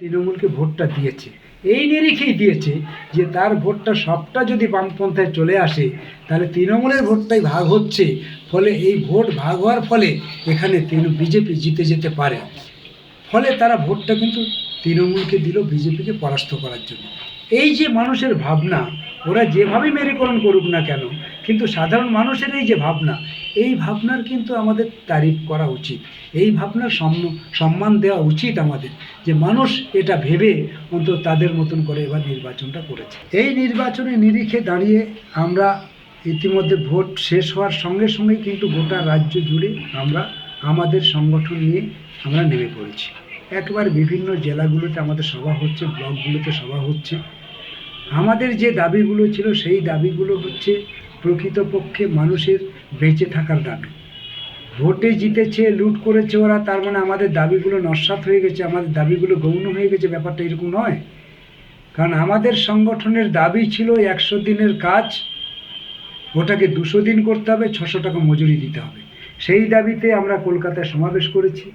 তৃণমূলকে ভোটটা দিয়েছে। এই নিরিখেই দিয়েছে যে তার ভোটটা সবটা যদি বামপন্থায় চলে আসে, তাহলে তৃণমূলের ভোটটাই ভাগ হচ্ছে। ফলে এই ভোট ভাগ হওয়ার ফলে এখানে বিজেপি জিতে যেতে পারে। ফলে তারা ভোটটা কিন্তু তৃণমূলকে দিল বিজেপিকে পরাস্ত করার জন্য। এই যে মানুষের ভাবনা ওরা যেভাবে মেরুকরণ করুক না কেন, কিন্তু সাধারণ মানুষের এই যে ভাবনা, এই ভাবনার কিন্তু আমাদের তারিফ করা উচিত। এই ভাবনার সম্মান দেওয়া উচিত আমাদের যে মানুষ এটা ভেবে অন্তত তাদের মতন করে এবার নির্বাচনটা করেছে। এই নির্বাচনে নিরিখে দাঁড়িয়ে আমরা ইতিমধ্যে ভোট শেষ হওয়ার সঙ্গে সঙ্গে কিন্তু গোটা রাজ্য জুড়ে আমরা আমাদের সংগঠন নিয়ে আমরা নেমে পড়েছি। একবার বিভিন্ন জেলাগুলোতে আমাদের সভা হচ্ছে, ব্লকগুলোতে সভা হচ্ছে। আমাদের যে দাবিগুলো ছিল, সেই দাবিগুলো হচ্ছে প্রকৃতপক্ষে মানুষের বেঁচে থাকার দাবি। ভোটে জিতেছে, লুট করেছে ওরা, তার মানে আমাদের দাবিগুলো নস্বাত হয়ে গেছে, আমাদের দাবিগুলো গৌণ হয়ে গেছে, ব্যাপারটা এরকম নয়। কারণ আমাদের সংগঠনের দাবি ছিল একশো দিনের কাজ, ওটাকে দুশো দিন করতে হবে, ছশো টাকা মজুরি দিতে হবে। সেই দাবিতে আমরা কলকাতায় সমাবেশ করেছি।